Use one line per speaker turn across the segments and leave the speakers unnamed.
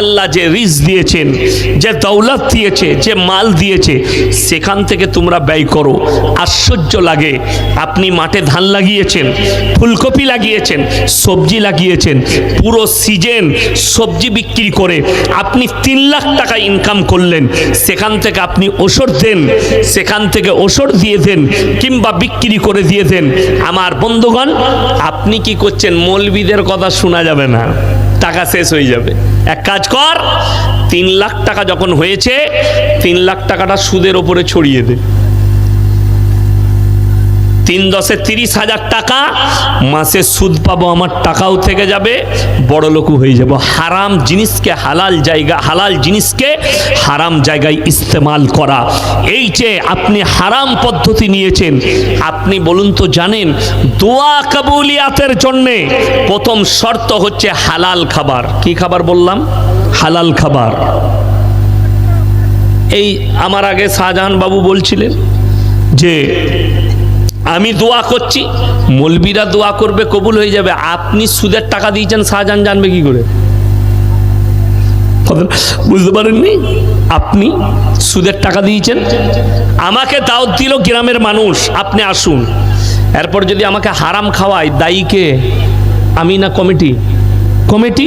আল্লাহ যে রিজ দিয়েছেন, যে দৌলত দিয়েছে, যে মাল দিয়েছে, সেখান থেকে তোমরা ব্যয় করো। আশ্চর্য লাগে, আপনি মাঠে ধান লাগিয়েছেন, ফুলকপি লাগিয়েছেন, সবজি লাগিয়েছেন, পুরো সিজন সবজি বিক্রি করে আপনি তিন লাখ টাকা ইনকাম করলেন, সেখান থেকে আপনি ওষুধ দেন, সেখান থেকে ওষুধ দিয়ে দেন, কিংবা বিক্রি করে দিয়ে দেন। আমার বন্ধুগণ, আপনি কি করছেন? মৌলবিদের কথা শোনা যাবে না। টাকা শেষ হয়ে যাবে। এক কাজ কর, তিন লাখ টাকা যখন হয়েছে, তিন লাখ টাকাটা সুদের ওপরে ছড়িয়ে দে। তিন দশে তিরিশ হাজার টাকা, মাসে সুদ পাবো, আমার টাকাও থেকে যাবে, বড় লোকও হয়ে যাব। হারাম জিনিসকে, হালাল জায়গা, হালাল জিনিসকে হারাম জায়গায় ইস্তেমাল করা। এই যে আপনি হারাম পদ্ধতি নিয়েছেন, আপনি বলুন তো জানেন, দোয়া কাবুলিয়াতের জন্যে প্রথম শর্ত হচ্ছে হালাল খাবার। কি খাবার বললাম? হালাল খাবার। এই আমার আগে শাহজাহান বাবু বলছিলেন যে আমি দোয়া করছি, মলবিরা দোয়া করবে, কবুল হয়ে যাবে। আপনি সুদের টাকা দিয়েছেন, শাহজাহান জানবে কি করে? বুঝতে পারেননি? আপনি সুদের টাকা দিয়েছেন। আমাকে দাওয়াত দিল গ্রামের মানুষ, আপনি আসুন। এরপর যদি আমাকে হারাম খাওয়ায় দায়ীকে আমি না কমিটি? কমিটি?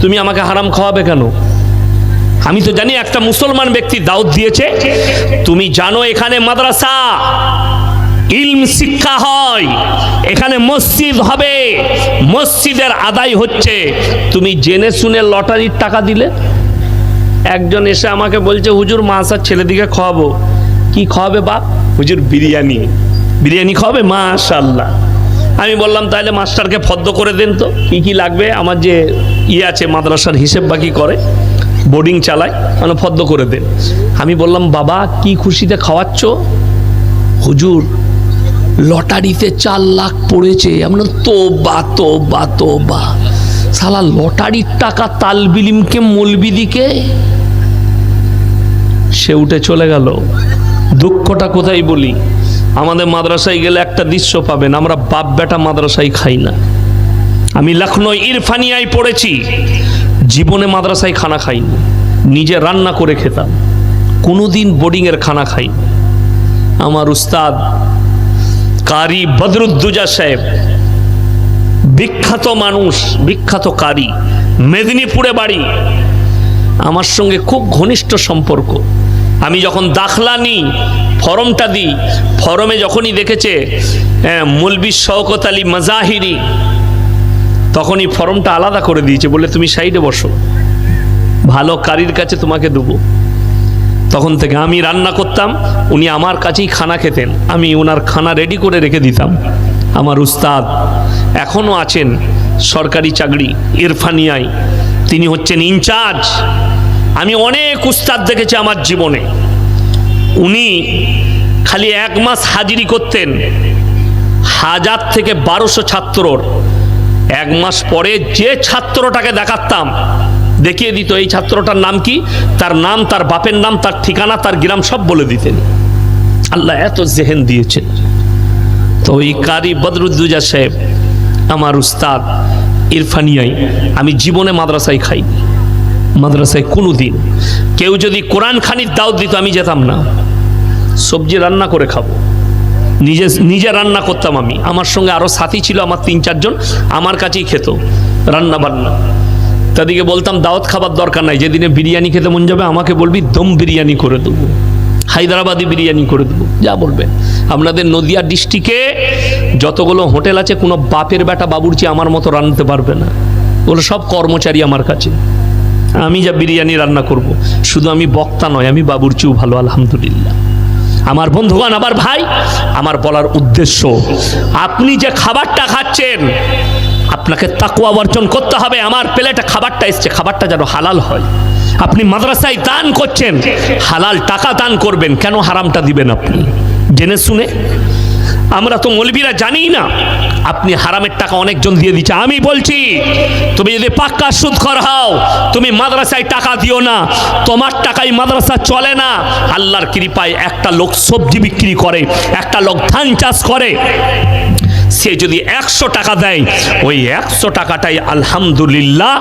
তুমি আমাকে হারাম খাওয়াবে কেন? আমি তো জানি একটা মুসলমান ব্যক্তি দাওয়াত দিয়েছে। তুমি জানো এখানে মাদ্রাসা। ইলম শিক্ষা হয়। এখানে মসজিদ হবে। মসজিদের আদায় হচ্ছে। তুমি জেনে শুনে লটারির টাকা দিলে। একজন এসে আমাকে বলছে হুজুর মাসার ছেলেদিকে খাওয়াবো। কি খাওয়াবে বাপ? হুজুর বিরিয়ানি। বিরিয়ানি খাওয়াবে? মাশাল্লাহ আমি বললাম তাহলে মাস্টারকে ফদ্দ করে দেন তো। কি কি লাগবে? আমার যে ইয়ে আছে মাদ্রাসার হিসেব বাকি করে বোর্ডিং চালায় মানে ফদ্দ করে দেন। আমি বললাম বাবা কি খুশিতে খাওয়াচ্ছ? হুজুর লটারিতে চার লাখ পড়েছে। আমরা তো বা তো বা তো বা সালা লটারির টাকা তালবিলিমকে মলবিদিকে সে উঠে চলে গেল। দুঃখটা কোথায় বলি? আমাদের মাদ্রাসায় গেলে একটা দৃশ্য পাবেন, আমরা বাপ বেটা মাদ্রাসায় খাই না। আমি লখনৌ ইরফানিয়ায় পড়েছি, জীবনে মাদ্রাসায় খানা খাইনি। নিজে রান্না করে খেতাম, কোনোদিন বোর্ডিংয়ের খানা খাইনি। আমার উস্তাদ কারি বদরুদ্দুজা সাহেব। বিখ্যাত মানুষ, বিখ্যাত কারি। মেদিনীপুরে বাড়ি। আমার সঙ্গে খুব ঘনিষ্ঠ সম্পর্ক। আমি যখন দাখলা নিই, ফরমটা দিই, ফরমে যখনই দেখেছে মৌলবি শওকত আলী মাজাহিরি, তখনই ফরমটা আলাদা করে দিয়েছে বলে তুমি সাইডে বসো। ভালো কারির কাছে তোমাকে দেবো। তখন থেকে আমি রান্না করতাম, উনি আমার কাছেই খানা খেতেন। আমি ওনার খানা রেডি করে রেখে দিতাম। আমার উস্তাদ এখনও আছেন, সরকারি চাকরি, ইরফানিয়ায়। তিনি হচ্ছেন ইনচার্জ। আমি অনেক উস্তাদ দেখেছি আমার জীবনে। উনি খালি এক মাস হাজিরি করতেন। হাজার থেকে বারোশো ছাত্রর। এক মাস পরে যে ছাত্রটাকে দেখাতাম দেখিয়ে দিত, এই ছাত্রটার নাম কি? তার নাম, তার বাপের নাম, তার ঠিকানা, তার গ্রাম সব বলে দিতেন। আল্লাহ এত জেহেন দিয়েছেন। তো ওই কারি বদরুদ্দুজা সাহেব, আমার উস্তাদ ইরফানিয়াই, আমি জীবনে মাদ্রাসায় খাই মাদ্রাসায় কোনো দিন কেউ যদি কোরআন খানির দাওয়াত দিত, আমি যেতাম না। সবজি রান্না করে খাব। নিজে নিজে রান্না করতাম আমি। আমার সঙ্গে আরও সাথী ছিল, আমার তিন, চারজন। আমার কাছেই খেত রান্না বান্না তাদেরকে বলতাম, দাওয়াত খাবার দরকার নাই, যেদিনে বিরিয়ানি খেতে মন যাবে, আমাকে বলবি, দম বিরিয়ানি করে দেবো, হায়দ্রাবাদি বিরিয়ানি করে দেবো, যা বলবে। আপনাদের নদিয়া ডিস্ট্রিক্টে যতগুলো হোটেল আছে, কোনো বাপের বেটা বাবুর্চি আমার মতো রান্নাতে পারবে না। ওগুলো সব কর্মচারী আমার কাছে। আমি যা বিরিয়ানি রান্না করব। শুধু আমি বক্তা নয়, আমি বাবুর্চিও ভালো, আলহামদুলিল্লাহ। আমার বন্ধুগণ, আমার ভাই, আমার বলার উদ্দেশ্য, আপনি যে খাবারটা খাচ্ছেন আপনাকে তাকুয়া অর্জন করতে হবে। আমার প্লেটে খাবারটা এসছে, খাবারটা যেন হালাল হয়। আপনি মাদ্রাসায় দান করছেন, হালাল টাকা দান করবেন, কেন হারামটা দিবেন আপনি? জেনে শুনে। আমরা তো মলবিরা জানি না, আপনি হারামের টাকা অনেকজন দিয়ে দিচ্ছে। আমি বলছি, তুমি যদি পাক্কা সুদ কর হও, তুমি মাদ্রাসায় টাকা দিও না, তোমার টাকায় মাদ্রাসা চলে না। আল্লাহর কৃপায় একটা লোক সবজি বিক্রি করে, একটা লোক ধান চাষ করে। সে যদি একশো টাকা দেয়, ওই একশো টাকাটাই আলহামদুলিল্লাহ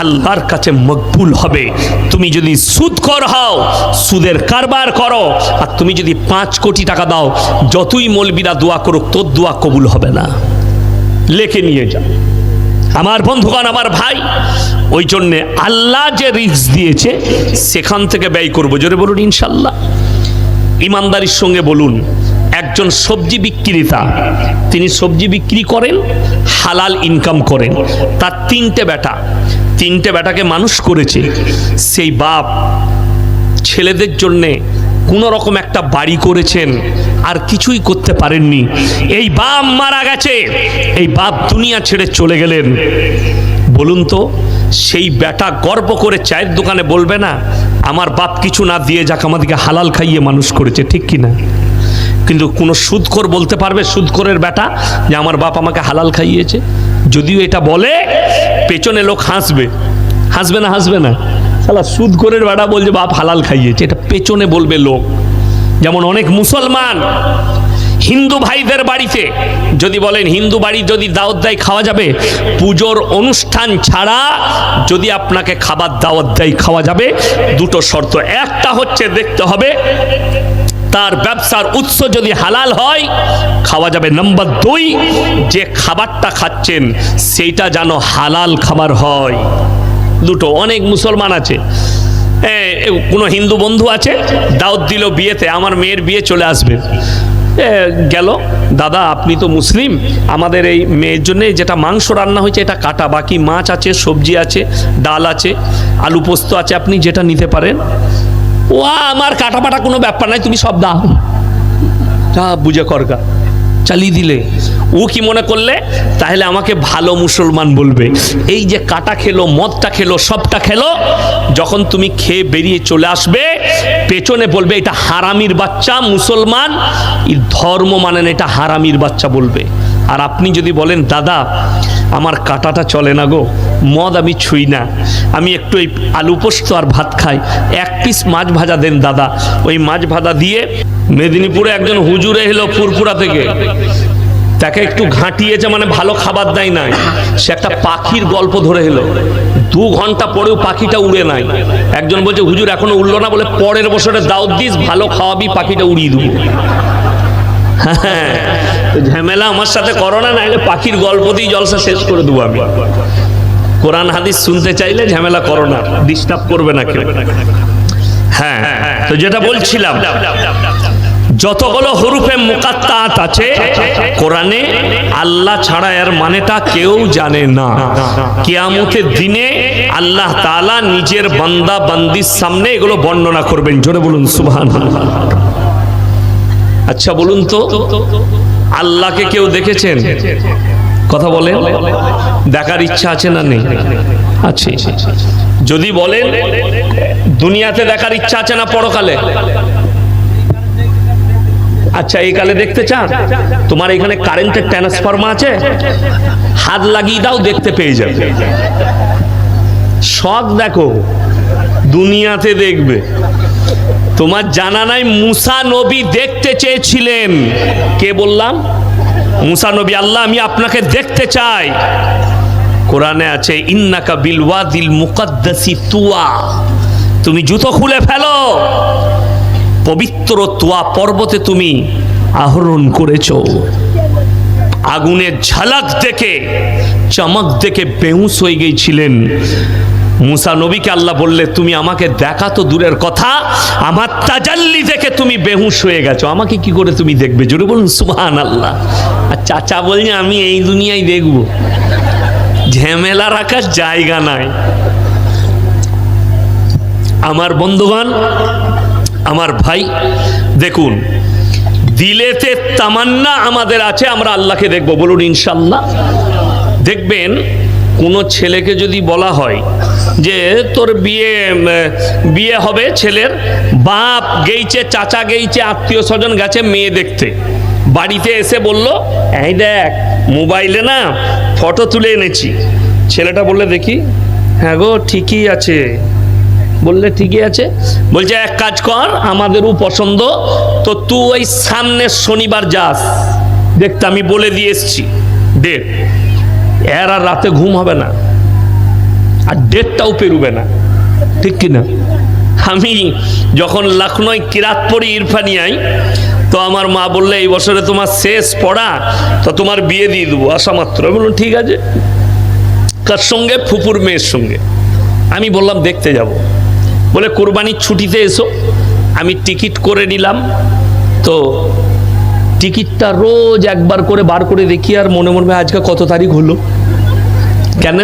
আল্লাহর কাছে মকবুল হবে। তুমি যদি সুদ কর হও, সুদের কারবার করো, আর তুমি যদি পাঁচ কোটি টাকা দাও, যতই মলবিরা দোয়া করুক, তোর দোয়া কবুল হবে না। লেখে নিয়ে যাও। আমার বন্ধুগণ, আমার ভাই, ওই জন্যে আল্লাহ যে রিস্ক দিয়েছে, সেখান থেকে ব্যয় করব। জোরে বলুন ইনশাল্লাহ। ইমানদারির সঙ্গে বলুন। একজন সবজি বিক্রেতা, তিনি সবজি বিক্রি করেন, হালাল ইনকাম করেন। তার তিনটে বেটা তিনটে বেটাকে মানুষ করেছে। সেই বাপ ছেলেদের জন্যে কোনো রকম একটা বাড়ি করেছেন, আর কিছুই করতে পারেননি। এই বাপ মারা গেছে, এই বাপ দুনিয়া ছেড়ে চলে গেলেন। বলুন তো, সেই বেটা গর্ব করে চায়ের দোকানে বলবে না, আমার বাপ কিছু না দিয়ে যাক, আমাদেরকে হালাল খাইয়ে মানুষ করেছে। ঠিক কি না কিন্তু কোনো সুদখোর বলতে পারবে সুদখোরের বেটা যে আমার বাপ আমাকে হালাল খাইয়েছে। যদিও এটা বলে, পেছনে লোক হাসবে। হাসবে না হাসবে না। সালা সুদখোরের বেটা বলছে, বাপ হালাল খাইয়েছে। এটা পেছনে বলবে লোক। যেমন অনেক মুসলমান হিন্দু ভাইদের বাড়িতে, যদি বলেন, হিন্দু বাড়ি যদি দাওয়াত দেয়, খাওয়া যাবে? পুজোর অনুষ্ঠান ছাড়া যদি আপনাকে খাবার দাওয়াত দেয়, খাওয়া যাবে। দুটো শর্ত। একটা হচ্ছে দেখতে হবে তার ব্যবসার উৎস যদি হালাল হয়, খাওয়া যাবে নাম্বার দুই, যে খাবারটা খাচ্ছেন, সেইটা যেন হালাল খাবার হয়। দুটো, অনেক মুসলমান আছে। কোনো হিন্দু বন্ধু আছে, দাওয়াত দিল বিয়েতে, আমার মেয়ের বিয়ে চলে আসবে। গেল, দাদা, আপনি তো মুসলিম, আমাদের এই মেয়ের জন্য যেটা মাংস রান্না হয়েছে, এটা কাটা, বাকি মাছ আছে, সবজি আছে, ডাল আছে, আলু পোস্ত আছে, আপনি যেটা নিতে পারেন। ও আমার কাটা পাটা কোনো ব্যাপার নাই, তুমি সব দাও। যা বুঝে করগা চালিয়ে দিলে। ও কি মনে করলে? তাহলে আমাকে ভালো মুসলমান বলবে। এই যে কাটা খেলো, মদটা খেলো, সবটা খেলো, যখন তুমি খেয়ে বেরিয়ে চলে আসবে, পেছনে বলবে, এটা হারামির বাচ্চা, মুসলমান। ধর্ম মানেন এটা হারামির বাচ্চা বলবে। আর আপনি যদি বলেন, দাদা আমার কাটাটা চলে না গো, মদ আমি ছুঁই না। আমি একটু এই আলু পোস্ত আর ভাত খাই। এক পিস মাছ ভাজা দেন দাদা। ওই মাছ ভাজা দিয়ে মেদিনীপুরে একজন হুজুরে এলো ফুরপুরা থেকে। তাকে একটু ঘাঁটিয়েছে মানে ভালো খাবার দেয় নাই। সে একটা পাখির গল্প ধরে এলো। দু ঘণ্টা পরেও পাখিটা উড়ে নাই। একজন বলছে, হুজুর, এখনও উড়লো না? বলে, পরের বছরে দাওয়াত দিস, ভালো খাওয়াবি, পাখিটা উড়িয়ে দেবো। হ্যাঁ তো ঝামেলা আমার সাথে করো না, নাহলে পাখির গল্প দিয়ে জলসা শেষ করে দেবো আমি। কোরআন হাদিস শুনতে চাইলে ঝামেলা করো না ডিস্টার্ব করবে না কেউ। হ্যাঁ তো যেটা বলছিলাম, যতগুলো হরুফে মুকাত্তাত আছে, কোরআনে আল্লাহ ছাড়া এর মানেটা কেউ জানে না। কিয়ামতের দিনে আল্লাহ তাআলা নিজের বান্দা বান্দির সামনে এগুলো বর্ণনা করবেন। জোরে বলুন, সুবহানাল্লাহ। আচ্ছা বলুন তো। আল্লাহকে কেউ দেখেছেন? কথা বলেন। দেখার ইচ্ছা আছে না নেই? আছে যদি বলেন, দুনিয়াতে দেখার ইচ্ছা আছে না পরকালে? আচ্ছা এই কালে দেখতে চান? তোমার এখানে কারেন্টের ট্রান্সফর্মার আছে? হাত লাগিয়ে দাও, দেখতে পেয়ে যাবে। শখ দেখো, দুনিয়াতে দেখবে। তোমার জানা নাই, মুসা নবী দেখতে চেয়েছিলেন। কে বললাম? মুসা নবী, আল্লাহ, আমি আপনাকে দেখতে চাই। কোরআনে আছে, ইন্নাকা বিলওয়াদিল মুকাদ্দাসি তুয়া। তুমি জুতো খুলে ফেলো। পবিত্র তুয়া পর্বতে তুমি আহরণ করেছ। আগুনের ঝালাক দেখে, চমক দেখে বেহুশ হয়ে গিয়েছিলেন। মুসা নবীকে আল্লাহ বললে, তুমি আমাকে দেখা তো দূরের কথা, আমার তাজাল্লি দেখে তুমি বেহুশ হয়ে গেছো। আমাকে কি করে তুমি দেখবে? জোরে বলুন সুহান আল্লাহ আর চাচা বলছে, আমি এই দুনিয়ায় দেখব। ঝামেলা রাখার জায়গা নাই। আমার বন্ধুগণ, আমার ভাই, দেখুন, দিলেতে তামান্না আমাদের আছে, আমরা আল্লাহকে দেখব। বলুন ইনশাল্লাহ দেখবেন কোনো ছেলেকে যদি বলা হয় যে তোর বিয়ে বিয়ে হবে ছেলের, বাপ গেইছে, চাচা গেইছে, আত্মীয় স্বজন গেছে মেয়ে দেখতে। বাড়িতে এসে বলল, এই দেখ, মোবাইলে না ফটো তুলে এনেছি। ছেলেটা বললে, দেখি। হ্যাঁ গো, ঠিকই আছে। বললে, ঠিকই আছে? বলছে, এক কাজ কর, আমাদেরও পছন্দ, তো তুই ওই সামনের শনিবার যাস। দেখতে আমি বলে দিয়ে এসছি। ডেট এর আর রাতে ঘুম হবে না। আর ডেটটাও পেরুবে না। ঠিক কিনা? আমি যখন লখনৌ কিরাত পড়ি ইরফানিয়ায়, তো আমার মা বললে, এই বছরে তোমার শেষ পড়া, তো তোমার বিয়ে দিয়ে দেবো আসা মাত্র। বললাম, ঠিক আছে। কার সঙ্গে? ফুপুর মেয়ের সঙ্গে। আমি বললাম, দেখতে যাব। বলে, কোরবানির ছুটিতে এসো। আমি টিকিট করে নিলাম। তো টিকিটটা রোজ একবার করে বার করে দেখি আর মনে মনে আজকে কত তারিখ হলো। কেন?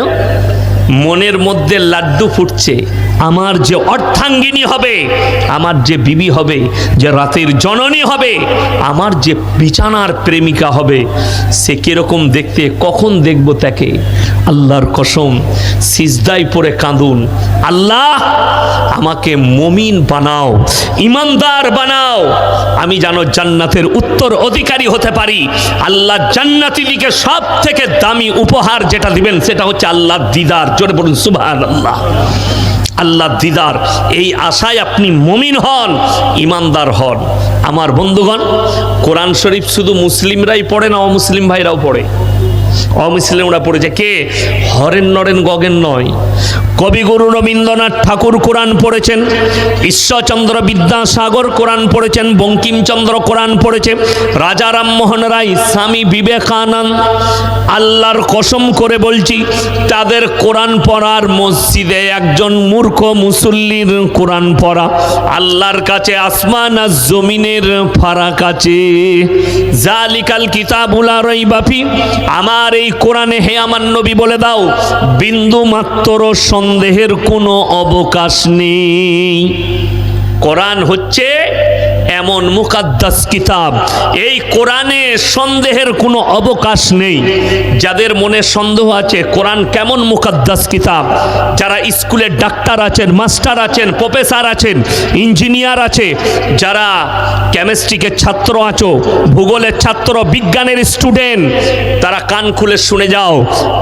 মনের মধ্যে লাড্ডু ফুটছে। আমার যে অর্থাঙ্গিনী হবে, আমার যে বিবি হবে, যে রাতের জননী হবে, আমার যে বিছানার প্রেমিকা হবে, সে কীরকম দেখতে, কখন দেখব তাকে? আল্লাহর কসম সিজদাই পরে কাঁদুন। আল্লাহ, আমাকে মমিন বানাও, ইমানদার বানাও। আমি যেন জান্নাতের উত্তর অধিকারী হতে পারি। আল্লাহ জান্নাতিদিকে সব থেকে দামি উপহার যেটা দিবেন, সেটা হচ্ছে আল্লাহ দিদার। জোরে বলুন সুবহান আল্লাহ আল্লাহ দিদার, এই আশায় আপনি মমিন হন, ইমানদার হন। আমার বন্ধুগণ, কোরআন শরীফ শুধু মুসলিমরাই পড়ে না অমুসলিম ভাইরাও পড়ে। অমুসলিমরা পড়েছে। কে? হরেন নরেন গগেন নয়। কবিগুরু রবীন্দ্রনাথ ঠাকুর কোরআন পড়েছেন। ঈশ্বরচন্দ্র বিদ্যাসাগর কোরআন পড়েছেন। বঙ্কিমচন্দ্র কোরআন পড়েছে। রাজা রামমোহন রায়, স্বামী বিবেকানন্দ, আল্লাহর কসম করে বলছি, তাদের কোরআন পড়ার মসজিদে একজন মূর্খ মুসল্লির কোরআন পড়া। আল্লাহর কাছে আসমান আর জমিনের ফারাক আছে। জালিকাল কিতাবুলা রইবাফি আমার এই কোরআনে হে আমার নবী বলে দাও, বিন্দু মাত্র সন্দেহের কোনো অবকাশ নেই। কোরআন হচ্ছে এমন মুকাদ্দাস কিতাব। এই কোরআনে সন্দেহের কোনো অবকাশ নেই। যাদের মনে সন্দেহ আছে, কোরআন কেমন মুকাদ্দাস কিতাব? যারা স্কুলের ডাক্তার আছেন, মাস্টার আছেন, প্রফেসর আছেন, ইঞ্জিনিয়ার আছে, যারা কেমিস্ট্রিকে ছাত্র আছো, ভূগোলের ছাত্র, বিজ্ঞানের স্টুডেন্ট, তারা কান খুলে শুনে যাও,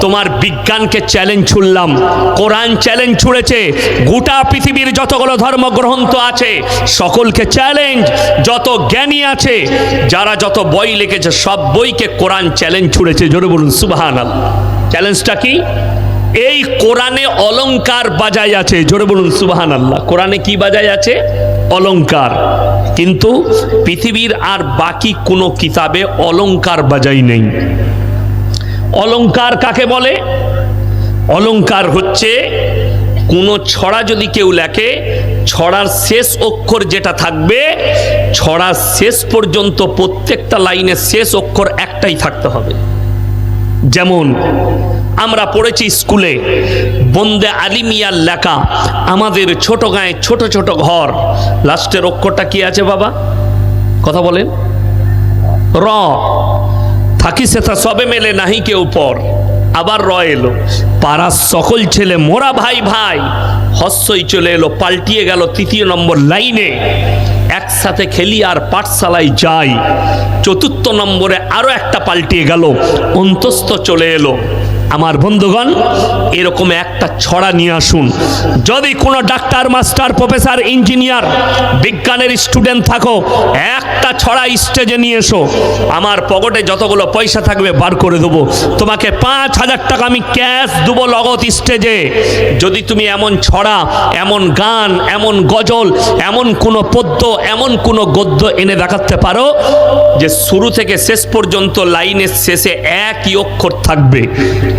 তোমার বিজ্ঞানকে চ্যালেঞ্জ ছুড়লাম। কোরআন চ্যালেঞ্জ ছুড়েছে, গোটা পৃথিবীর যতগুলো ধর্মগ্রন্থ আছে, সকলকে চ্যালেঞ্জ যত জ্ঞানী আছে, যারা যত বই লিখেছে, সব বইকে কোরআন চ্যালেঞ্জ ছুড়েছে। জোরে বলুন সুবাহান চ্যালেঞ্জটা কি? এই কোরআনে অলঙ্কার বাজায় আছে। জোরে বলুন সুবাহান আল্লাহ কোরআনে কি বাজায় আছে? অলঙ্কার কিন্তু পৃথিবীর আর বাকি কোনো কিতাবে অলঙ্কার বাজাই নেই। অলঙ্কার কাকে বলে? অলংকার হচ্ছে কোনো ছড়া যদি কেউ লেখে, ছড়ার শেষ অক্ষর যেটা থাকবে ছড়ার শেষ পর্যন্ত প্রত্যেকটা লাইনের শেষ অক্ষর একটাই থাকতে হবে। যেমন, আমরা পড়েছি স্কুলে, বন্দে আলিমিয়ার লেখা, আমাদের ছোট গায়ে ছোট ছোট ঘর। লাস্টের অক্ষরটা কি আছে বাবা? কথা বলেন। র, থাকি সেটা সবে মেলে নাহি কেউ পর। আবার র এলো, পাড়ার সকল ছেলে মোরা ভাই ভাই। হস্যই চলে এলো, পাল্টিয়ে গেল তৃতীয় নম্বর লাইনে। একসাথে খেলি আর পাঠশালায় যাই। চতুর্থ নম্বরে আরও একটা পাল্টিয়ে গেল। অন্তস্থ চলে এলো। আমার বন্ধুগণ, এরকম একটা ছড়া নিয়ে আসুন। যদি কোনো ডাক্তার, মাস্টার, প্রফেসর, ইঞ্জিনিয়ার, বিজ্ঞানের স্টুডেন্ট থাকো, একটা ছড়া স্টেজে নিয়ে এসো। আমার পকেটে যতগুলো পয়সা থাকবে বার করে দেবো। তোমাকে পাঁচ হাজার টাকা আমি ক্যাশ দেবো লগত স্টেজে। যদি তুমি এমন ছড়া, এমন গান, এমন গজল, এমন কোনো পদ্য, এমন কোনো গদ্য এনে দেখাতে পারো, যে শুরু থেকে শেষ পর্যন্ত লাইনের শেষে একই অক্ষর থাকবে।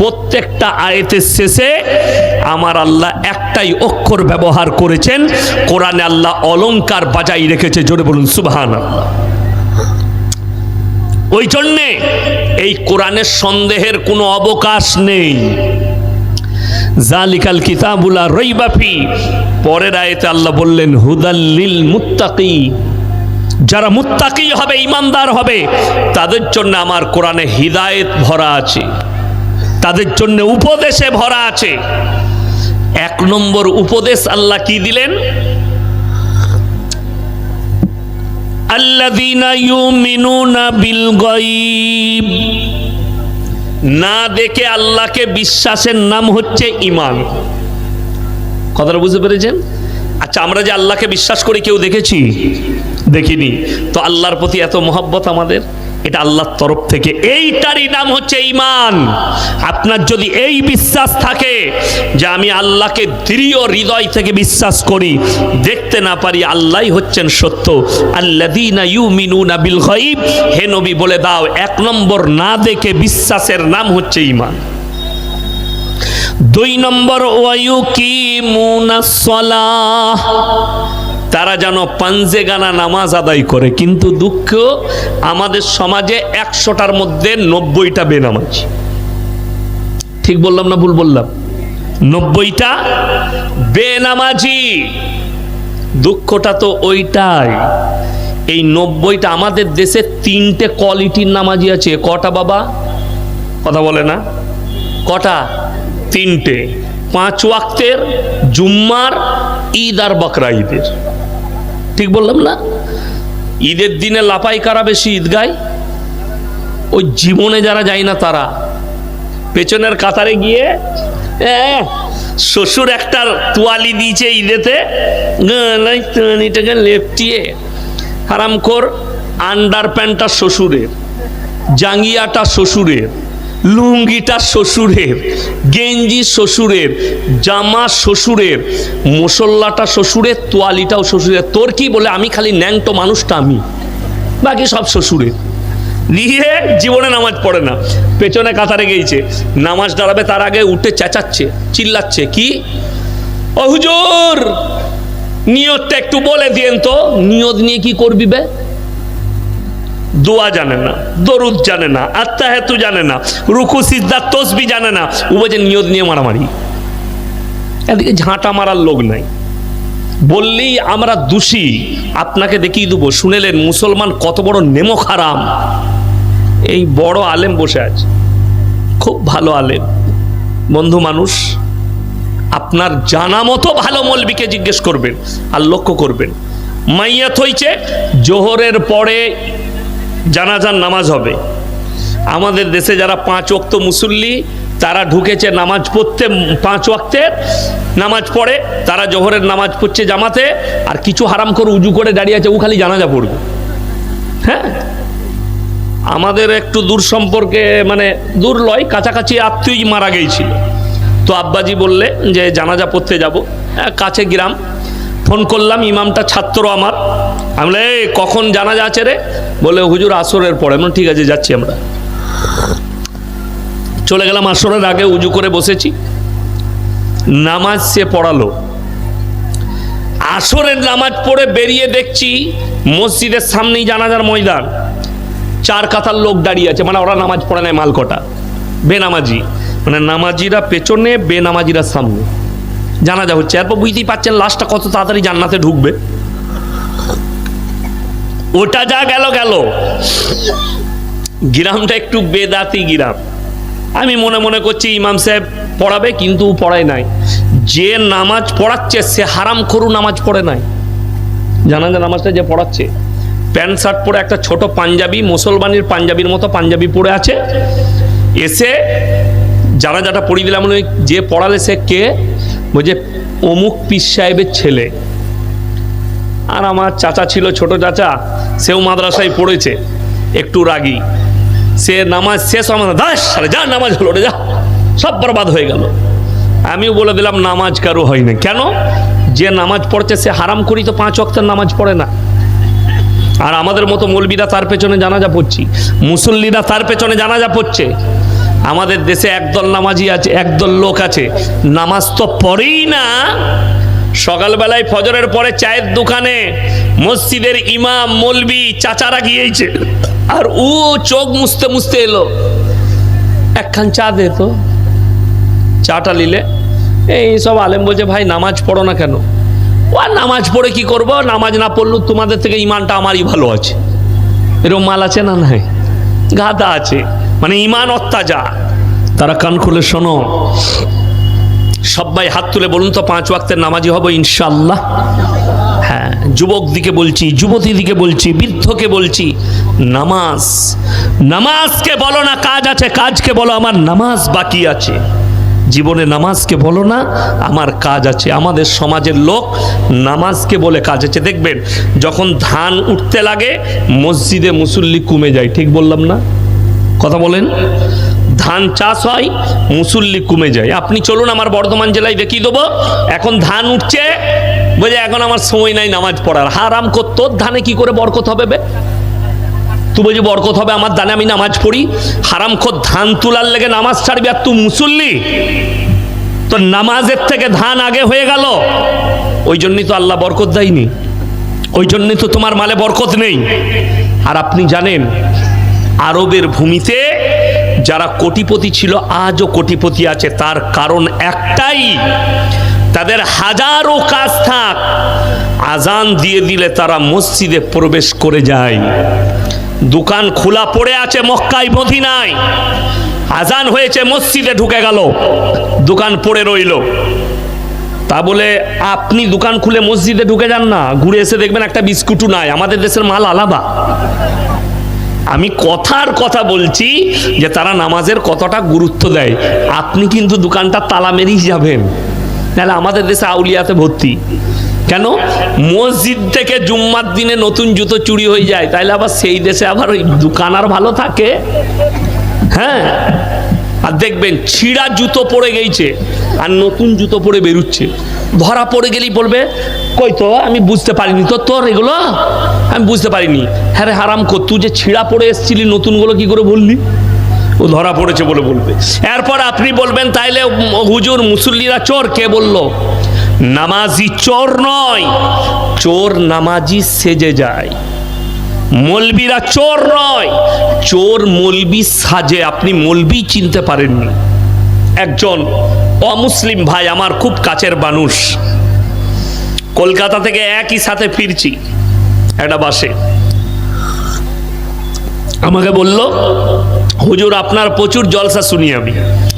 প্রত্যেকটা আয়াতের শেষে আমার আল্লাহ একটাই অক্ষর ব্যবহার করেছেন, কোরআনে আল্লাহ অলংকার বাজাই রেখেছে, জোরে বলুন সুবহান ওই জন্যে এই কোরআনের সন্দেহের কোনো অবকাশ নেই। জালিকাল কিতাবুলা রইবাফি পরের আয়তে আল্লাহ বললেন হুদাল্লিল মুত্তাকি। যারা মুত্তাকি হবে, ইমানদার হবে, তাদের জন্য আমার কোরআনে হিদায়েত ভরা আছে। তাদের জন্য উপদেশে ভরা আছে। এক নম্বর উপদেশ আল্লাহ কি দিলেন? না দেখে আল্লাহকে বিশ্বাসের নাম হচ্ছে ইমান কথাটা বুঝতে পেরেছেন? আচ্ছা আমরা যে আল্লাহকে বিশ্বাস করি কেউ দেখেছি? দেখিনি। তো আল্লাহর প্রতি এত মহব্বত আমাদের? এটা আল্লাহর তরফ থেকে। এইটারই নাম হচ্ছে ইমান আপনার যদি এই বিশ্বাস থাকে যে আমি আল্লাহকে দৃঢ় হৃদয় থেকে বিশ্বাস করি, দেখতে না পারি আল্লাহই হচ্ছেন সত্য। আল্লাযীনা ইউমিনুনা বিল গায়ব, হে নবী বলে দাও, এক নম্বর না দেখে বিশ্বাসের নাম হচ্ছে ইমান দুই নম্বর ওয়ায়ুকিমুনাসসালাহ তারা যেন পাঞ্জে গানা নামাজ আদায় করে, কিন্তু দুঃখ, আমাদের সমাজে একশোটার মধ্যে নব্বইটা বেনামাজ। ঠিক বললাম না ভুল বললাম? নব্বইটা বেনামাজি। দুঃখটা তো ওইটাই। এই নব্বইটা আমাদের দেশে তিনটে কোয়ালিটির নামাজি আছে। কটা বাবা? কথা বলে না। কটা? তিনটে। পাঁচ ওয়াক্তের জুম্মার ঈদ আর বকরা ঈদের ঠিক বললাম না? ঈদের দিনে লাপাই কারা বেশি ঈদগায় ওই জীবনে যারা যায় না তারা। পেছনের কাতারে গিয়ে শ্বশুর একটা তোয়ালি দিয়েছে ঈদেতে লেপটিয়ে, হারামখোর আন্ডার প্যান্টটা শ্বশুরের, জাঙ্গিয়াটা শ্বশুরের। লুঙ্গিটা শ্বশুরের, গেঞ্জি শ্বশুরের, জামা শ্বশুরের, মশল্লাটা শ্বশুরের, তোয়ালিটাও শ্বশুরের। তোর কি বলে, আমি খালি ন্যাংটো মানুষটা আমি, বাকি সব শ্বশুরের। দিয়ে জীবনে নামাজ পড়ে না, পেছনে কাতারে গেছে নামাজ দাঁড়াবে, তার আগে উঠে চেঁচাচ্ছে, চিল্লাচ্ছে, কি? ও হুজুর, নিয়তটা একটু বলে দিয়েন তো, নিয়ত নিয়ে কি করবি বে? দোয়া জানে না, দরুদ জানে না আত্মা হেতু জানে না, রুকু সিদ্ধার তসবি জানে না। ও বলছে, নিয়ত নিয়ে মারামারি। এদিকে ঝাঁটা মারার লোক নাই। বললেই আমরা দোষী, আপনাকে দেখিয়ে দেবো। শুনেলেন, মুসলমান কত বড় নেমক হারাম। এই বড় আলেম বসে আছে। খুব ভালো আলেম। বন্ধু মানুষ, আপনার জানা মতো ভালো মলবিকে জিজ্ঞেস করবেন আর লক্ষ্য করবেন। মাইয়াত হইছে, জোহরের পরে জানাজার নামাজ হবে। আমাদের দেশে যারা পাঁচ ওক্ত মুসল্লি, তারা ঢুকেছে নামাজ পড়তে পাঁচ ওয়াক্তের নামাজ পড়ে, তারা জোহরের নামাজ পড়ছে জামাতে, আর কিছু হারাম করে উজু করে দাঁড়িয়ে আছে, ও খালি জানাজা পড়বে। হ্যাঁ? আমাদের একটু দূর সম্পর্কে মানে দূর লয়, কাছাকাছি আত্মীয় মারা গিয়েছিল। তো আব্বাজি বললে যে, জানাজা পড়তে যাব। কাছে গ্রাম ফোন করলাম ইমামটা ছাত্র আমার। আমি এই কখন জানাজা আছে রে? বলে হুজুর আসরের পরে। বললাম, ঠিক আছে যাচ্ছি আমরা। চলে গেলাম আসরের আগে উজু করে বসেছি। নামাজ সে পড়ালো। আসরের নামাজ পড়ে বেরিয়ে দেখছি মসজিদের সামনেই জানাজার ময়দান। চার কাতার লোক দাঁড়িয়ে আছে। মানে ওরা নামাজ পড়ে নেয় মালকটা। বেনামাজি। মানে নামাজিরা পেছনে বেনামাজিরা সামনে। জানাজা হচ্ছে। এরপর বুঝতেই পারছেন লাশটা কত তাড়াতাড়ি জান্নাতে ঢুকবে। ওটা যা গেল গেল। গ্রামটা একটু বেদাতি গ্রাম। আমি মনে মনে করছি ইমাম সাহেব পড়াবে, কিন্তু পড়ায় নাই। যে নামাজ পড়াচ্ছে, সে হারাম খরু নামাজ পড়ে নাই। জানাজা নামাজটা যে পড়াচ্ছে, প্যান্ট, শার্ট পরে একটা ছোট পাঞ্জাবি, মুসলমানের পাঞ্জাবির মতো পাঞ্জাবি পরে আছে। এসে যারা যাটা পড়িয়ে দিলাম যে পড়ালে সে কে? বলছে, অমুক পিস সাহেবের ছেলে। আর আমার চাচা ছিল, ছোট চাচা, সেও মাদ্রাসায় পড়েছে, একটু রাগী। সে নামাজ শেষ আমার দাস, আরে যা, নামাজ হলো, রে যা। সব বরবাদ হয়ে গেল। আমিও বলে দিলাম, নামাজ কারও হয়নি কেন? যে নামাজ পড়ছে, সে হারাম করি তো পাঁচ অক্টের নামাজ পড়ে না। আর আমাদের মতো মৌলবীরা তার পেছনে জানাজা পড়ছি। মুসল্লিরা তার পেছনে জানাজা পড়ছে। আমাদের দেশে একদল নামাজি আছে, একদল লোক আছে। নামাজ তো পড়েই না। সকালবেলায় ফজরের পরে চায়ের দোকানে মসজিদের ইমাম, মলবি, চাচারা গিয়েছে। আর ও চোখ মুছতে মুছতে এলো। একখান চা দে তো। চাটা নিলে। এই সব আলেম বলছে, ভাই, নামাজ পড়ো না কেন? ও, আর নামাজ পড়ে কি করব? নামাজ না পড়লেও তোমাদের থেকে ইমানটা আমারই ভালো আছে। এরকম মাল আছে না নাই? গাদা আছে। মানে ইমান অত্যাজা। তারা কান খুলে শোনো। সবাই হাত তুলে বলুন তো, পাঁচ ওয়াক্তের নামাজি হব ইনশাল্লাহ হ্যাঁ যুবক দিকে বলছি, যুবতী দিকে বলছি, বৃদ্ধকে বলছি, নামাজ। নামাজকে বলো না, কাজ আছে, কাজকে বলো, আমার নামাজ বাকি আছে। জীবনে নামাজকে বলো না, আমার কাজ আছে। আমাদের সমাজের লোক নামাজকে বলে কাজ আছে। দেখবেন, যখন ধান উঠতে লাগে, মসজিদে মুসল্লি কমে যায়, ঠিক বললাম না? কথা বলেন। ধান চাষ হয়, মুসল্লি কমে যায়। আপনি চলুন আমার বর্ধমান জেলায় দেখিয়ে দেবো। এখন ধান উঠছে, বলে এখন আমার সময় নাই নামাজ পড়ার। হারাম তোর ধানে কি করে বরকত হবে বে? তুই বলছি বরকত হবে, আমার দানে আমি নামাজ পড়ি। হারাম খোদ ধান তুলার লেগে নামাজ ছাড়বি আর তুই মুসল্লি? তো নামাজের থেকে ধান আগে হয়ে গেল। ওই জন্যই তো আল্লাহ বরকত দেয়নি। ওই জন্যই তো তোমার মালে বরকত নেই। আর আপনি জানেন আরবের ভূমিতে যারা কোটিপতি ছিল, আজও কোটিপতি আছে। তার কারণ একটাই, তাদের হাজারো কাজ থাক, আজান দিয়ে দিলে তারা মসজিদে প্রবেশ করে যায়। দোকান খোলা পড়ে আছে মক্কায়, মদিনায়। আজান হয়েছে, মসজিদে ঢুকে গেল, দোকান পড়ে রইল। তা বলে, আপনি দোকান খুলে মসজিদে ঢুকে যান না, ঘুরে এসে দেখবেন একটা বিস্কুটও নাই। আমাদের দেশের মাল আলাদা। আমি কথার কথা বলছি যে তারা নামাজের কতটা গুরুত্ব দেয়। আপনি কিন্তু দোকানটা তালা মেরেই যাবেন। তাহলে আমাদের দেশে আউলিয়াতে ভর্তি। কেন? মসজিদ থেকে জুম্মার দিনে নতুন জুতো চুরি হয়ে যায়। তাইলে আবার সেই দেশে আবার ওই দোকান আর ভালো থাকে? হ্যাঁ? আর দেখবেন, ছিঁড়া জুতো পড়ে গেছে আর নতুন জুতো পরে বেরুচ্ছে। ধরা পড়ে গেলেই বলবে কই তো? আমি বুঝতে পারিনি। তো তোর এগুলো? আমি বুঝতে পারিনি। হ্যাঁ রে হারাম কর তুই যে ছিঁড়া পড়ে এসেছিলি নতুনগুলো কি করে বললি? ও ধরা পড়েছে বলে বলবে। এরপর আপনি বলবেন, তাইলে হুজুর মুসল্লিরা চোর কে বলল? নামাজি চোর নয়। চোর নামাজি সেজে যায়। মলবিরা চোর নয়। চোর মলবি সাজে। আপনি মলবি চিনতে পারেননি। একজন অমুসলিম ভাই, আমার খুব কাছের মানুষ। কলকাতা থেকে একই সাথে ফিরছি। একটা বাসে। আমাকে বলল, হুজুর, আপনার প্রচুর জলসা শুনি আমি।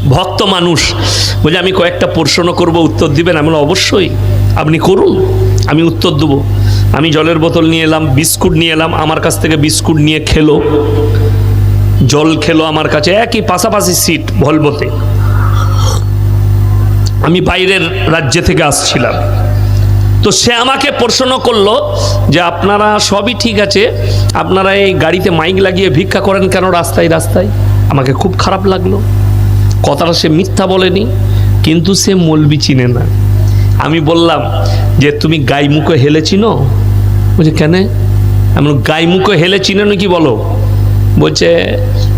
ভক্ত মানুষ। বলে আমি কয়েকটা প্রশ্ন করব, উত্তর দিবেন? আমি অবশ্যই। আপনি করুন। আমি উত্তর দেবো। আমি জলের বোতল নিয়ে এলাম, বিস্কুট নিয়ে এলাম, আমার কাছ থেকে বিস্কুট নিয়ে খেলো। জল খেলো আমার কাছে, একই পাশাপাশি সিট ভলবোতে আমি বাইরের রাজ্য থেকে আসছিলাম। তো সে আমাকে প্রশ্ন করল যে আপনারা সবই ঠিক আছে? আপনারা এই গাড়িতে মাইক লাগিয়ে ভিক্ষা করেন কেন রাস্তায় রাস্তায়? আমাকে খুব খারাপ লাগল। কথাটা সে মিথ্যা বলেনি, কিন্তু সে মলবি চিনে না। আমি বললাম যে, তুমি গাই মুখে হেলে চিনো? বলছে, কেন? আমি গাই মুখে হেলে চিনো নাকি বলো? বলছে,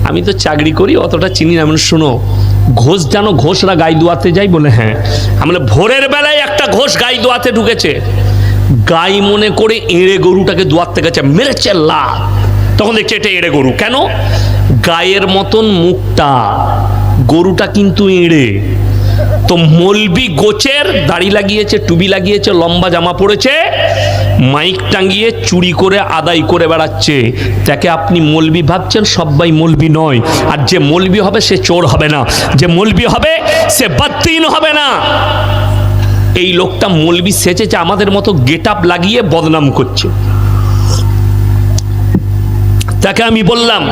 আমি তো চাকরি করি, অতটা চিনি না। আমি শোনো ঘোষ জানো ঘোষরা গাই দোয়াতে যাই বলে হ্যাঁ। আমি ভোরের বেলায় একটা ঘোষ গাই দোয়াতে ঢুকেছে। গাই মনে করে এড়ে গরুটাকে দোয়াতে গেছে মেরেছে লা তখন দেখছে এটা এড়ে গরু। কেন? গায়ের মতন মুখটা, গরুটা কিন্তু এড়ে। তো মলবি গোচের দাড়ি লাগিয়েছে টুবি লাগিয়েছে, লম্বা জামা পড়েছে মাইক টাঙ্গিয়ে চুরি করে আদায় করে বেড়াচ্ছে। তাকে আপনি মলবি ভাবছেন সবাই মলবি নয়। আর যে মলবি হবে, সে চোর হবে না। যে মলবি হবে, সে বাত্তিন হবে না। এই লোকটা মলবি সেচেছে আমাদের মতো গেট আপ লাগিয়ে বদনাম করছে। তাকে আমি বললাম,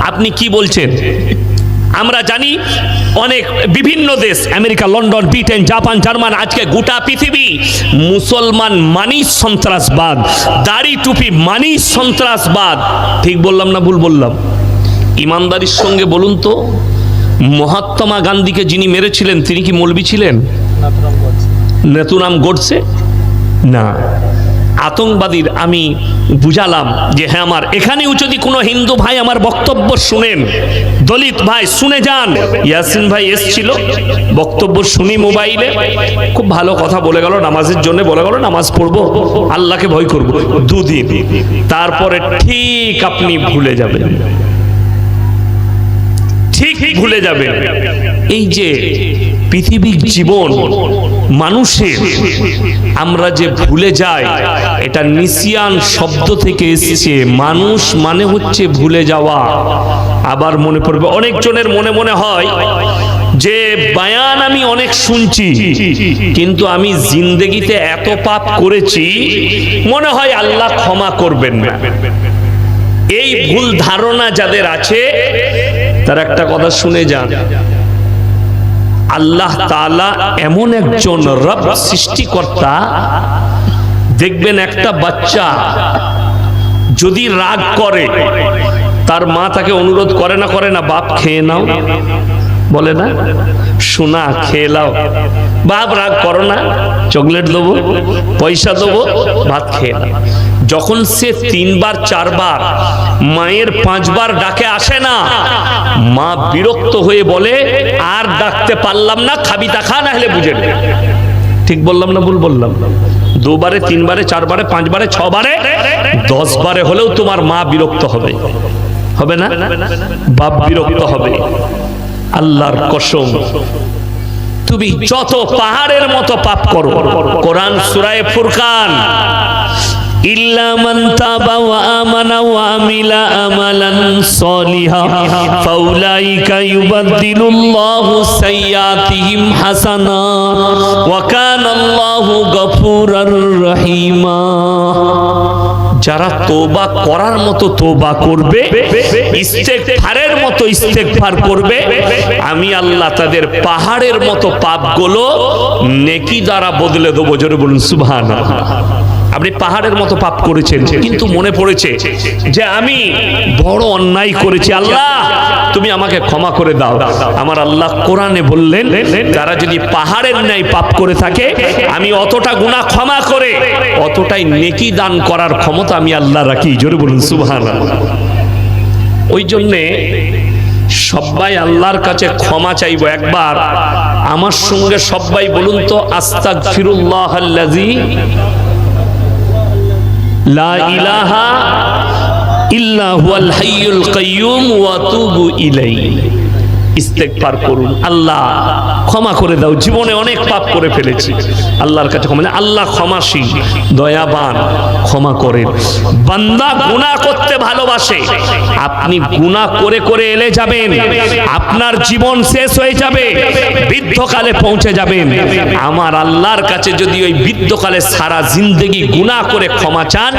আপনি কি বলছেন? আমরা জানি অনেক বিভিন্ন দেশ America London Britain Japan German আজকে গোটা পৃথিবী মুসলমান মানি সন্ত্রাসবাদ দাড়ি টুপি মানি সন্ত্রাসবাদ। ঠিক বললাম না ভুল বললাম? ইমানদারির সঙ্গে বলুন তো মহাত্মা গান্ধীকে যিনি মেরেছিলেন তিনি কি মলবি ছিলেন? নেতুরাম গড়ছে না। আতঙ্কবাদীর আমি বুঝালাম যে হ্যাঁ আমার এখানেও যদি কোনো হিন্দু ভাই আমার বক্তব্য শুনেন, দলিত ভাই, শুনে যান। ইয়াসিন ভাই এসছিল, বক্তব্য শুনি মোবাইলে। খুব ভালো কথা বলে গেল, নামাজের জন্য বলে গেল, নামাজ পড়ব, আল্লাহকে ভয় করব, দুদিন। তারপরে ঠিক আপনি ভুলে যাবেন। ঠিক ভুলে যাবে এই যে পৃথিবীর জীবন, মানুষের, আমরা যে ভুলে যাই, এটা নিসিয়ান শব্দ থেকে এসেছে। মানুষ মানে হচ্ছে ভুলে যাওয়া। আবার মনে পড়বে অনেকজনের মনে মনে হয় যে, বায়ান আমি অনেক শুনছি, কিন্তু আমি জিন্দেগিতে এত পাপ করেছি, মনে হয় আল্লাহ ক্ষমা করবেন না। এই ভুল ধারণা যাদের আছে, তার একটা কথা শুনে যান। আল্লাহ তাআলা এমন একজন রব সৃষ্টিকর্তা। দেখবেন একটা বাচ্চা যদি রাগ করে, তার মা তাকে অনুরোধ করে না করে না, বাপ, খেয়ে নাও। বলে না? শোনা খেয়ে নাও। বাপ, রাগ করো না। চকলেট দেবো, পয়সা দেবো, ভাত খেয়ে নাও। যখন সে তিনবার, চারবার, মায়ের পাঁচবার ডাকে আসে না, মা বিরক্ত হয়ে বলে, আর ডাকতে পারলাম না, খাবি তা খা না হলে বুঝে। ঠিক বললাম না ভুল বললাম? দুবারে, তিনবারে, চারবারে, পাঁচবারে, ছবারে দশ বারে হলেও তোমার মা বিরক্ত হবে। হবে না? বাপ বিরক্ত হবে। আল্লাহর কসম। তুমি যত পাহাড়ের মতো পাপ করো কোরআন সুরায় ফুরকান। রহিমা। যারা তোবা করার মতো তোবা করবে, ইস্তেগফারের মতো ইস্তেগফার করবে, আমি আল্লাহ তাদের পাহাড়ের মতো পাপগুলো নেকি দ্বারা বদলে দেবো। জোরে বলুন, সুবহানাল্লাহ। আপনি পাহাড়ের মতো পাপ করেছেন কিন্তু মনে পড়েছে যে আমি বড় অন্যায় করেছি। আল্লাহ তুমি আমাকে ক্ষমা করে দাও। আমার আল্লাহ কোরআনে বললেন তারা যদি পাহাড়ের ন্যায় পাপ করে থাকে আমি অতটা গুণা ক্ষমা করে অতটাই নেকি দান করার ক্ষমতা আমি আল্লাহ রাখি। জোরে বলুন সুবহান ওই জন্যে সবাই আল্লাহর কাছে ক্ষমা চাইব। একবার আমার সঙ্গে সবাই বলুন তো আস্তাক ফিরুল্লাহ لا إله إلا هو الحي القيوم وأتوب إليه. ইলাইহি করুন। আল্লাহ ক্ষমা করে দাও। জীবনে অনেক পাপ করে ফেলেছি। আল্লাহর কাছে ক্ষমা আল্লাহ ক্ষমাসীন দয়াবান, ক্ষমা করেন। বান্দা গুনাহ করতে ভালোবাসে। আপনি গুনাহ করে করে এলে যাবেন। আপনার জীবন শেষ হয়ে যাবে। বৃদ্ধকালে পৌঁছে যাবেন। আমার আল্লাহর কাছে যদি ওই বৃদ্ধকালে সারা জিন্দেগি গুনাহ করে ক্ষমা চান,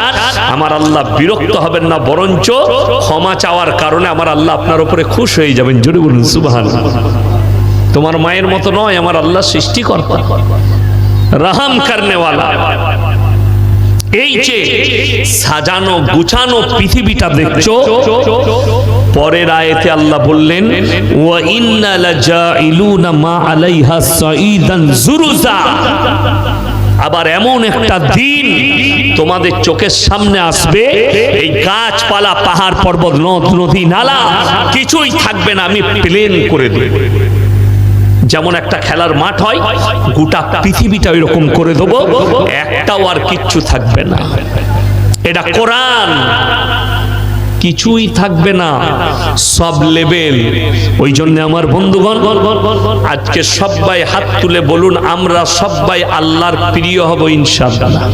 আমার আল্লাহ বিরক্ত হবেন না। বরঞ্চ ক্ষমা চাওয়ার কারণে আমার আল্লাহ আপনার উপরে খুশ হয়ে যাবেন। জোরে বলুন তোমার মায়ের মতো নয়, আমার আল্লাহ সৃষ্টিকর্তা। রাহাম করনেওয়ালা। এই যে সাজানো, গুছানো পৃথিবীটা দেখছ, পরের আয়াতে আল্লাহ বললেন, ওয়া ইন্না লাজাইলুনা মা আলাইহা সাইদান জুরুজা। আবার এমন একটা দিন তোমাদের চোখের সামনে আসবে, এই গাছপালা, পাহাড় পর্বত, নদ, নদী, নালা, কিছুই থাকবে না, আমি প্লেন করে দেব। যেমন একটা খেলার মাঠ হয়, গোটা পৃথিবীটা এরকম করে দেবো, একটাও আর কিচ্ছু থাকবে না। এটা কোরআন। কিছুই থাকবে না। সব লেভেল ওই জন্য আমার বন্ধুগণ, আজকে সবাই হাত তুলে বলুন, আমরা সবাই আল্লাহর প্রিয় হব ইনশাআল্লাহ।